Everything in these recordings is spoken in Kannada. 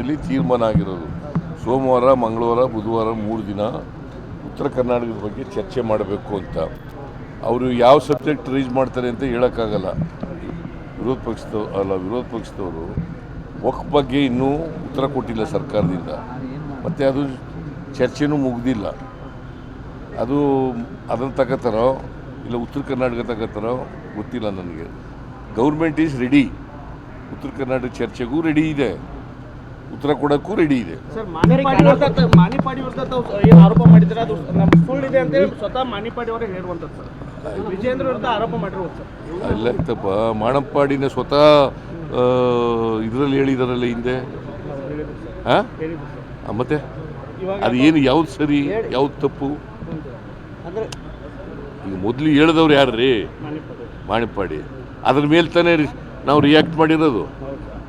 ತೀರ್ಮಾನ ಆಗಿರೋದು. ಸೋಮವಾರ, ಮಂಗಳವಾರ, ಬುಧವಾರ ಮೂರು ದಿನ ಉತ್ತರ ಕರ್ನಾಟಕದ ಬಗ್ಗೆ ಚರ್ಚೆ ಮಾಡಬೇಕು ಅಂತ. ಅವರು ಯಾವ ಸಬ್ಜೆಕ್ಟ್ ರೈಸ್ ಮಾಡ್ತಾರೆ ಅಂತ ಹೇಳೋಕ್ಕಾಗಲ್ಲ. ವಿರೋಧ ಪಕ್ಷದ ಅಲ್ಲ, ವಿರೋಧ ಪಕ್ಷದವರು ಒಕ್ ಬಗ್ಗೆ ಇನ್ನೂ ಉತ್ತರ ಕೊಟ್ಟಿಲ್ಲ ಸರ್ಕಾರದಿಂದ. ಮತ್ತು ಅದು ಚರ್ಚೆನೂ ಮುಗ್ದಿಲ್ಲ. ಅದು ಅದನ್ನು ತಗೋತಾರೋ, ಇಲ್ಲ ಉತ್ತರ ಕರ್ನಾಟಕ ತಗೋತಾರೋ ಗೊತ್ತಿಲ್ಲ ನನಗೆ. Government is ready. Uttara Karnataka ಚರ್ಚೆಗೂ ready ಇದೆ. ಉತ್ತರ ಕೊಡೋಕ್ಕೂ ರೆಡಿ ಇದೆ. ಸರ್ ಮಾನಿಪಾಡಿ ವಿರುದ್ಧ ಮಾನಿಪಾಡಿ ವಿರುದ್ಧ ತಾವು ಏನು ಆರೋಪ ಮಾಡಿದ್ರೆ ಅದು ನಮ್ಮ ಸುಳ್ಳಿದೆ ಅಂತ ಸ್ವತಃ ಮಾನಿಪಾಡಿ ಅವರೇ ಹೇಳುವಂಥದ್ದು ಸರ್. ವಿಜೇಂದ್ರ ವಿರುದ್ಧ ಆರೋಪ ಮಾಡಿರೋದು ಸರ್. ಇಲ್ಲ ಆಯ್ತಪ್ಪ. ಮಾಣಪ್ಪಾಡಿನ ಸ್ವತಃ ಇದರಲ್ಲಿ ಹೇಳಿದಾರಲ್ಲ ಹಿಂದೆ? ಹಾಂ? ಮತ್ತೆ? ಅದು ಏನು ಯಾವ್ದು ಸರಿ ಯಾವ್ದು ತಪ್ಪು? ಅಂದ್ರೆ ಈಗ ಮೊದಲು ಹೇಳಿದವ್ರು ಯಾರು ರೀ ಮಾಣಿಪ್ಪಾಡಿ ಅದ್ರ ಮೇಲೆ ತಾನೇ ನಾವು ರಿಯಾಕ್ಟ್ ಮಾಡಿರೋದು.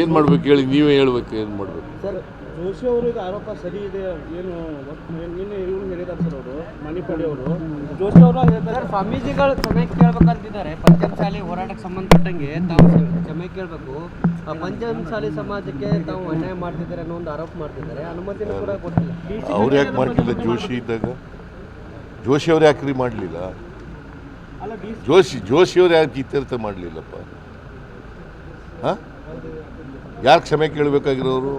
ಏನು ಮಾಡ್ಬೇಕು ಹೇಳಿ ನೀವೇ ಹೇಳ್ಬೇಕು ಏನು ಮಾಡಬೇಕು. ಸರ್ ಜೋಶಿ ಅವರು ಇದು ಆರೋಪ ಸರಿ ಇದೆ ಏನು ನಿನ್ನೆ ಇವ್ರು ಹೇಳಿದ್ದಾರೆ ಸರ್ ಅವರು ಮಣಿಪಾಡಿ ಅವರು. ಜೋಶಿ ಅವರು ಹೇಳ್ತಾರೆ? ಸರ್ ಸ್ವಾಮೀಜಿಗಳು ಕ್ಷಮೆ ಕೇಳ್ಬೇಕಂತಿದ್ದಾರೆ. ಪಂಚಮಸಾಲಿ ಹೋರಾಟಕ್ಕೆ ಸಂಬಂಧಪಟ್ಟಂಗೆ ತಾವು ಕ್ಷಮೆ ಕೇಳಬೇಕು. ಶಾಲೆ ಸಮಾಜಕ್ಕೆ ತಾವು ಅನ್ಯಾಯ ಮಾಡ್ತಿದ್ದಾರೆ ಅನ್ನೋ ಒಂದು ಆರೋಪ ಮಾಡ್ತಿದ್ದಾರೆ. ಅನುಮತಿ ಕೂಡ ಕೊಟ್ಟಿಲ್ಲ. ಅವ್ರು ಯಾಕೆ ಮಾಡ್ತಿಲ್ಲ ಜೋಶಿ ಇದ್ದಾಗ? ಜೋಶಿ ಅವ್ರು ಯಾಕ್ರಿ ಮಾಡಲಿಲ್ಲ? ಅಲ್ಲ ಜೋಶಿ ಜೋಶಿ ಅವ್ರು ಯಾಕೆ ಇತ್ಯರ್ಥ ಮಾಡಲಿಲ್ಲಪ್ಪ? ಹಾಂ? ಯಾರು ಕ್ಷಮೆ ಕೇಳಬೇಕಾಗಿರೋರು?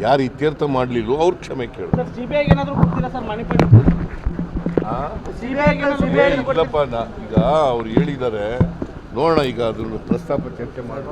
ಯಾರು ಇತ್ಯರ್ಥ ಮಾಡಲಿಲ್ಲೋ ಅವ್ರು ಕ್ಷಮೆ ಕೇಳಿ ಇಲ್ಲಪ್ಪ ಈಗ ಅವ್ರು ಹೇಳಿದ್ದಾರೆ. ನೋಡೋಣ ಈಗ ಅದನ್ನು ಪ್ರಸ್ತಾಪ ಚರ್ಚೆ ಮಾಡಿ